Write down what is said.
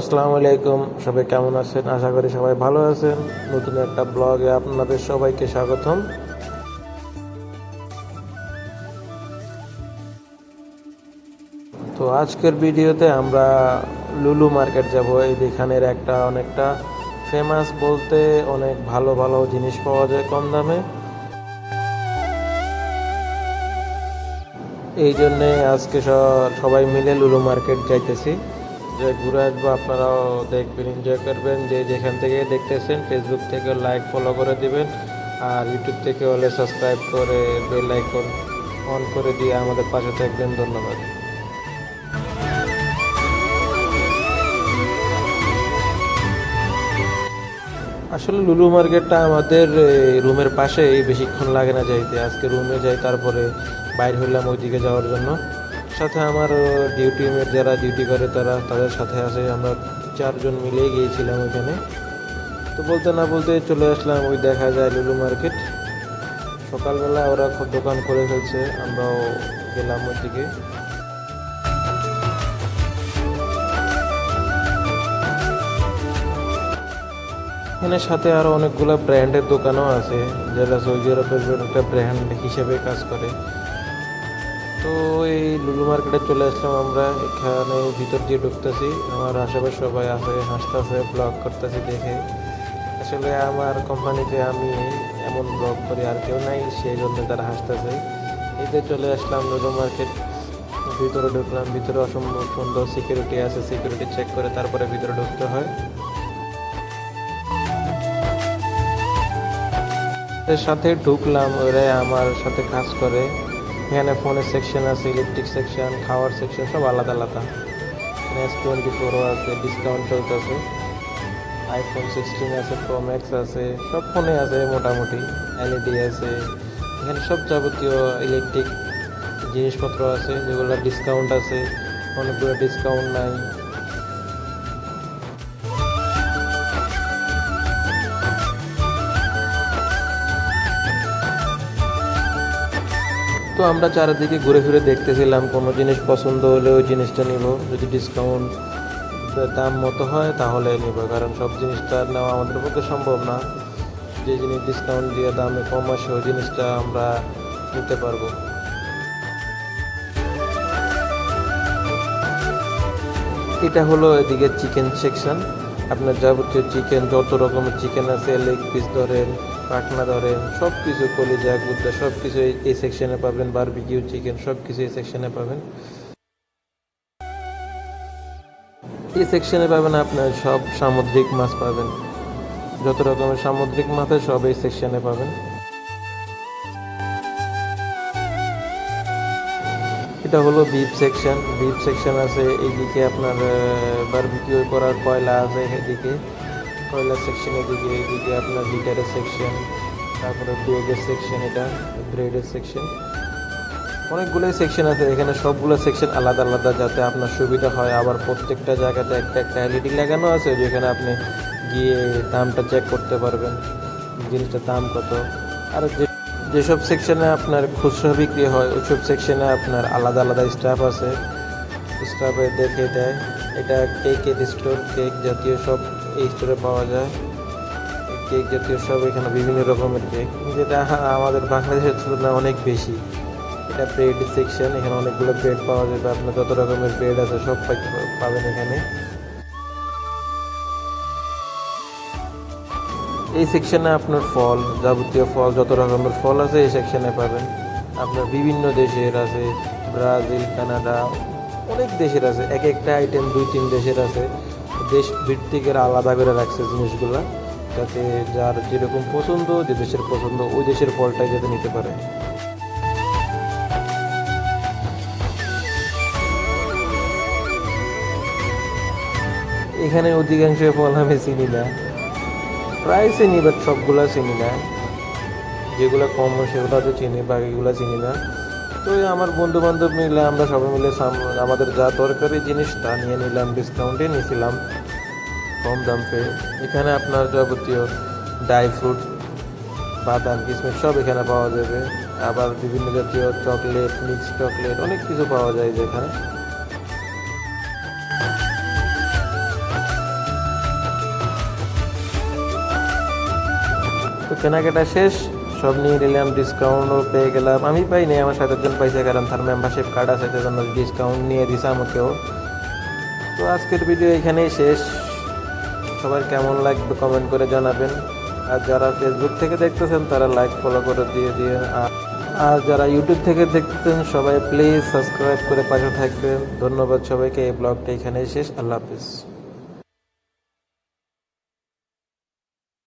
আসসালামু আলাইকুম। সবাই কেমন আছেন? আশা করি সবাই ভালো আছেন। নতুন একটা ব্লগে আপনাদের সবাইকে স্বাগতম। তো আজকের ভিডিওতে আমরা লুলু মার্কেট যাব। এই এখানের একটা অনেকটা ফেমাস বলতে অনেক ভালো ভালো জিনিস পাওয়া যায় কম দামে। এই জন্যে আজকে সবাই মিলে লুলু মার্কেট যাইতেছি। যে ঘুরে আসব, আপনারাও দেখবেন এনজয় করবেন। যে যেখান থেকে দেখতেছেন ফেসবুক থেকে লাইক ফলো করে দিবেন। আর ইউটিউব থেকে হলে সাবস্ক্রাইব করে বেল আইকন অন করে দিয়ে আমাদের পাশে থাকবেন। ধন্যবাদ। আসলে লুলু মার্কেটটা আমাদের রুমের পাশেই, বেশিক্ষণ লাগে না যাইতে। আজকে রুমে যাই, তারপরে বাইর হইলাম ওইদিকে যাওয়ার জন্য। সাথে আমার ডিউটি যারা ডিউটি করে তারা, তাদের সাথে আছে আমরা চারজন মিলেই গিয়েছিলাম ওইখানে। তো বলতে না বলতে চলে আসলাম ওই দেখা যায় লুলু মার্কেট। সকালবেলা ওরা দোকান করে ফেলছে, আমরাও গেলাম ওর দিকে এখানে সাথে আরও অনেকগুলো ব্র্যান্ডের দোকানও আছে যারা সৌদি আরবের একটা ব্র্যান্ড হিসেবে কাজ করে। তো এই লুলু মার্কেটে চলে আসলাম আমরা। এখানে ভিতর দিয়ে ঢুকতেছি। আমার আশেপাশে সবাই আছে, হাসতেছে ব্লগ করতেছি দেখে। আসলে আমার কোম্পানিতে আমি এমন ব্লগ করি আর কেউ নাই, সেই জন্য তারা হাসতেছে। এতে চলে আসলাম লুলু মার্কেট। ভিতরে ঢুকলাম, ভিতরে অসম্ভব সুন্দর সিকিউরিটি আছে সিকিউরিটি চেক করে তারপরে ভিতরে ঢুকতে হয়। সাথে ঢুকলাম, ওরা আমার সাথে কাজ করে। এখানে ফোনের সেকশন আছে ইলেকট্রিক সেকশন খাওয়ার সেকশন সব আলাদা আলাদা। এখানে এস টোয়েন্টি ফোরও আছে ডিসকাউন্ট চলতেছে। আইফোন সিক্সটিন আছে প্রো ম্যাক্স আছে, সব ফোনে আছে মোটামুটি এলইডি আছে। এখানে সব যাবতীয় ইলেকট্রিক জিনিসপত্র আছে যেগুলো ডিসকাউন্ট আছে, অনেকগুলো ডিসকাউন্ট নাই। তো আমরা চারিদিকে ঘুরে ফিরে দেখতেছিলাম, কোনো জিনিস পছন্দ হলে ওই জিনিসটা নিব। যদি ডিসকাউন্ট দাম মতো হয় তাহলে নিব, কারণ সব জিনিসটা নেওয়া আমাদের পক্ষে সম্ভব না। যে জিনিস ডিসকাউন্ট দিয়ে দামে কম আসে, ওই জিনিসটা আমরা নিতে পারব। এটা হলো এদিকে চিকেন সেকশন আপনার যাবতীয় চিকেন যত রকমের চিকেন আছে লেগ পিস ধরেন পাখনা ধরেন সব কিছু কলিজা গুদ্দা সব কিছু এই- সেকশনে পাবেন বারবিকিউ চিকেন সব কিছু এই সেকশনে পাবেন। এই সেকশনে পাবেন আপনার সব সামুদ্রিক মাছ পাবেন। যত রকমের সামুদ্রিক মাছ সব এই সেকশনে পাবেন। এটা হলো বিফ সেকশন বিফ সেকশন আছে এইদিকে আপনার বারবিকিউ করার কয়লা আছে, এদিকে। কয়লা সেকশন এদিকে এদিকে আপনার লিটারের সেকশন তারপরে ব্রেডের সেকশন এটা ব্রেডের সেকশন অনেকগুলোই সেকশন আছে, এখানে সবগুলো সেকশন আলাদা আলাদা যাতে আপনার সুবিধা হয়। আবার প্রত্যেকটা জায়গাতে একটা একটা এলইডি লাগানো আছে, যেখানে আপনি গিয়ে দামটা চেক করতে পারবেন জিনিসটার দাম কত। আর যে, যেসব সেকশনে আপনার খুচরা বিক্রি হয়, ওইসব সেকশনে আপনার আলাদা আলাদা স্টাফ আছে। স্টাফে দেখে দেয়। এটা কেকের স্টোর কেক জাতীয় সব এই স্টোরে পাওয়া যায়। কেক জাতীয় সব এখানে বিভিন্ন রকমের কেক। যেটা আমাদের বাংলাদেশের তুলনায় অনেক বেশি। এটা ব্রেড সেকশন এখানে অনেকগুলো ব্রেড পাওয়া যাবে আপনার যত রকমের ব্রেড আছে সব পাবেন এখানে। এই সেকশনে আপনার ফল, যাবতীয় ফল, যত রকমের ফল আছে এই সেকশনে পাবেন। আপনার বিভিন্ন দেশের আছে, ব্রাজিল, কানাডা, অনেক দেশের আছে। এক একটা আইটেম দুই তিন দেশের আছে। দেশ ভিত্তিকের আলাদা করে রাখছে জিনিসগুলা, যাতে যার যেরকম পছন্দ যে দেশের পছন্দ, ওই দেশের ফলটাই যাতে নিতে পারে। এখানে অধিকাংশ ফল আমি চিনি না। প্রায় চিনি বাট সবগুলা চিনি না। যেগুলো কম, সেগুলো তো চিনি, বাকিগুলো চিনি না। তো আমার বন্ধু বান্ধব মিলে, আমরা সবাই মিলে আমাদের যা দরকারি জিনিস, তা নিয়ে নিলাম ডিসকাউন্টে নিয়েছিলাম। কম দাম পেয়ে এখানে আপনার যাবতীয় ড্রাই ফ্রুট বাদাম কিসমিস সব এখানে পাওয়া যাবে। আবার বিভিন্ন জাতীয় চকলেট মিক্স চকলেট অনেক কিছু পাওয়া যায় যেখানে। তো কেনাকাটা শেষ, সব নিয়ে নিলাম ডিসকাউন্টও পেয়ে গেলাম। আমি পাইনি, আমার সাথে একজন পাইছে, কারণ তার মেম্বারশিপ কার্ড আছে, সেজন্য ডিসকাউন্ট নিয়ে দিছে আমাকেও। তো আজকের ভিডিও এখানেই শেষ। সবার কেমন লাগবে কমেন্ট করে জানাবেন। আর যারা ফেসবুক থেকে দেখতেছেন, তারা লাইক ফলো করে দিয়ে দিয়ে আর- যারা ইউটিউব থেকে দেখতেছেন, সবাই প্লিজ সাবস্ক্রাইব করে পাশে থাকবেন। ধন্যবাদ সবাইকে, এই ব্লগটা এখানেই শেষ। আল্লাহ হাফিজ।